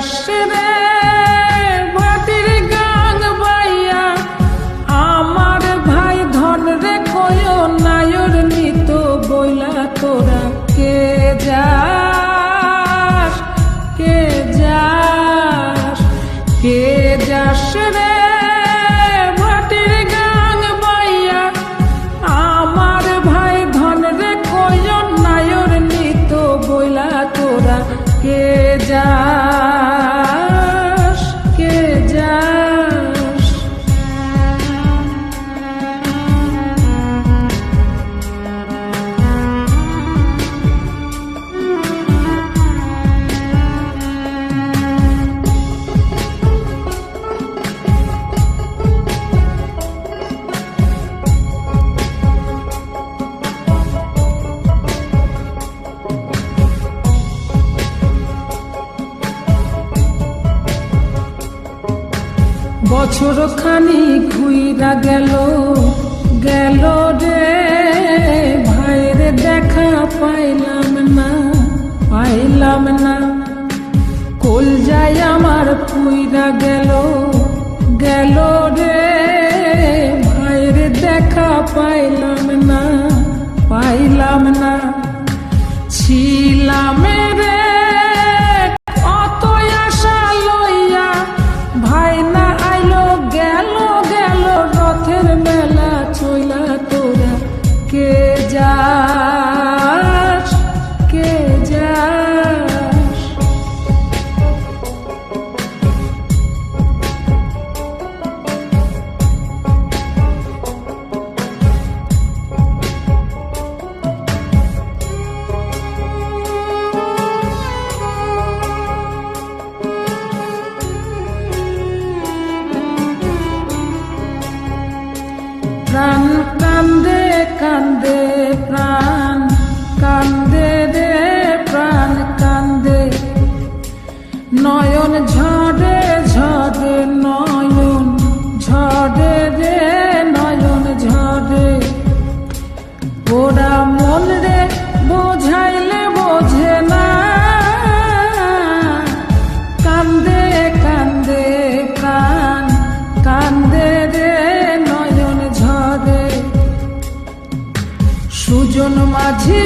just sit. বছর খানি ঘুইরা গেল গেল রে। ভাইরে দেখা পাইলাম না পাইলাম না। কোল যায় আমার পুইরা গেল গেল প্রাণ, কান্দে কান্দে প্রাণ, কান্দে রে প্রাণ, কান্দে। নয়ন ঝরে ঝরে নয়ন ঝরে রে নয়ন ঝরে ওরা মন রে বোঝাইলে বোঝে না। কান্দে কান্দে প্রাণ, কান্দে সুজন মাঝি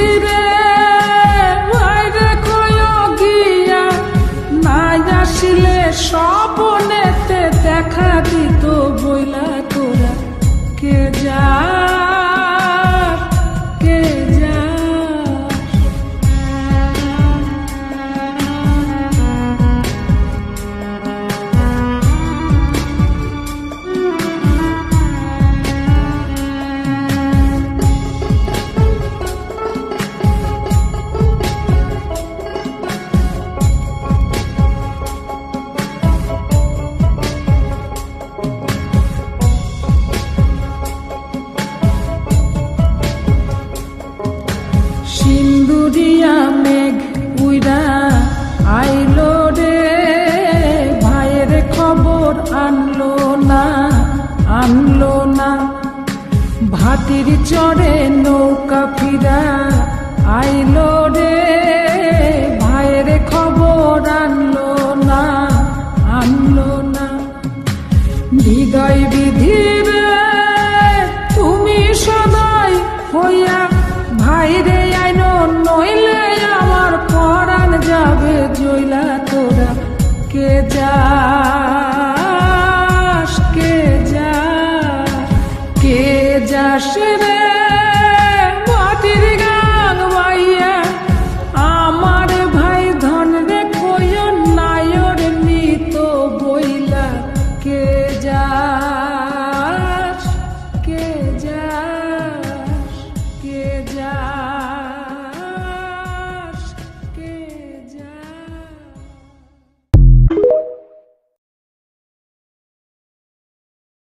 সিন্দুরিয়া মেঘ উইরা আইলো রে। ভাইয়ের খবর আনলো না আনলো না। ভাটির চড়ে নৌকা ফিরা আইলো রে। ভাইয়ের খবর আনলো না আনলো না। হৃদয় বিধির আসবে